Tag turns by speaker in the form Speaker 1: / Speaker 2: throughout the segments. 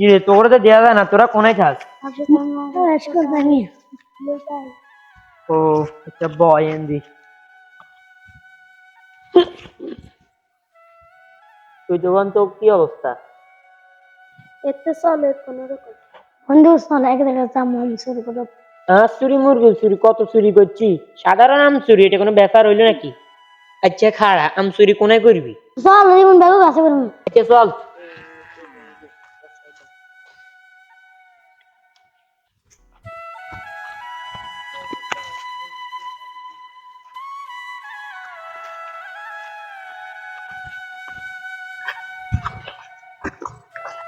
Speaker 1: কি রে তোরে তো দেওয়া যায় না তোরা কোনায় খাস? ও আচ্ছা বয় এন্দি। তুই তো কি অবস্থা?
Speaker 2: এতে চলে কোনো রকম।
Speaker 3: বন্ধু চল এক জায়গায় আম শুরু করো।
Speaker 1: হাঁস চুরি মুরগি চুরি কত চুরি করছি? সাধারণ আম চুরি এটা কোনো ব্যাপার হইল নাকি? আচ্ছা খাড়া আম চুরি কোনায় করবি?
Speaker 3: চল জীবন বাবু কাছে করব।
Speaker 1: আচ্ছা চল।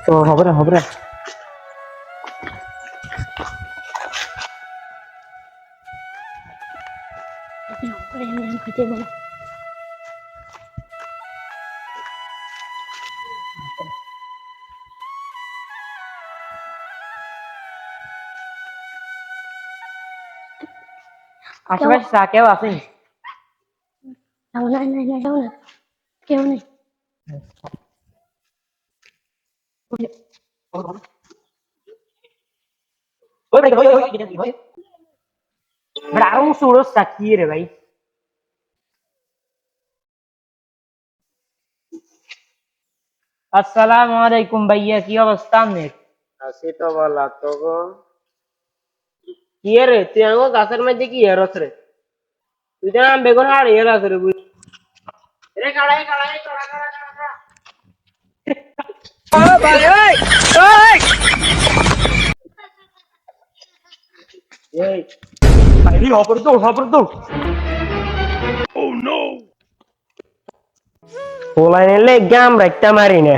Speaker 1: তো হবে না হবে না
Speaker 3: খেতে বলো
Speaker 1: আশেপাশে চা কেউ আসেনি?
Speaker 3: যাব না না না যাব না কেউ নেই।
Speaker 1: আরও সুরো সাকি রে ভাই। আসসালামু আলাইকুম ভাইয়া কি অবস্থা আপনার
Speaker 4: আছি তো বলা তো গো
Speaker 1: কি রে তুই আমার গাছের মধ্যে কি হেরস রে তুই তো আম বেগুন আর হেরাস রে বুঝ রে কাড়াই কাড়াই কাড়া কাড়া কাড়া এই বাইরে হপর দৌড় হপর দৌড় পোলাই নিলে গাম রাখতে মারি না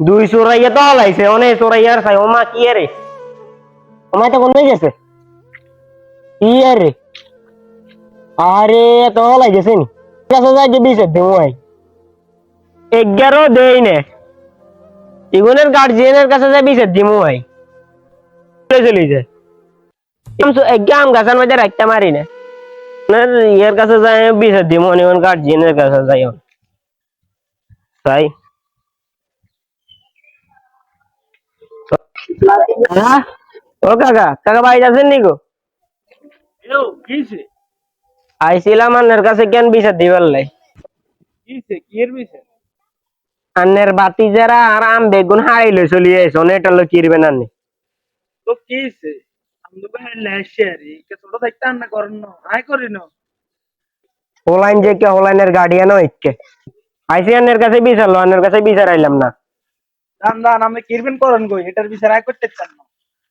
Speaker 1: দুই চোরাইয়া তো হলাইছে অনেক চোরাইয়ার চাই ওমা কি রে ওমাই তো কোন গেছে কি রে আরে তো গেছে নি কাছে যাই যে বিছে দেওয়াই এগারো দেই নে ইগুনের গার্জিয়ানের কাছে যাই বিছে দিমু ভাই চলে যায় একদম গাছের মধ্যে রাখতে মারি না ইয়ের কাছে যাই বিছে দিমু নিমন গার্জিয়ানের কাছে যাই তাই? ও কাকা কাকা ভাই আছেন নি গো আইছিলাম আন্নের কাছে কেন বিচার দিবার লাই? আন্নের বাতি যারা আর আম বেগুন হারাই লই চলি আন্নি?
Speaker 4: তো কে
Speaker 1: হোলাইন যে কে হোলাইনের গার্ডিয়ান আইসি আন্নের কাছে বিচার লো আন্নের কাছে বিচার আইলাম না।
Speaker 4: দান দান আমি কিরবেন করেন কই? এটার বিচার করতে চান না।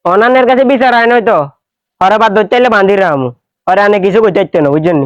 Speaker 1: অনান্নের কাছে বিচার আই নয় তো? হরে বাদ ধরতে এলে বাঁধি রামু। হরে আনে কিছু কইতে না বুঝছেন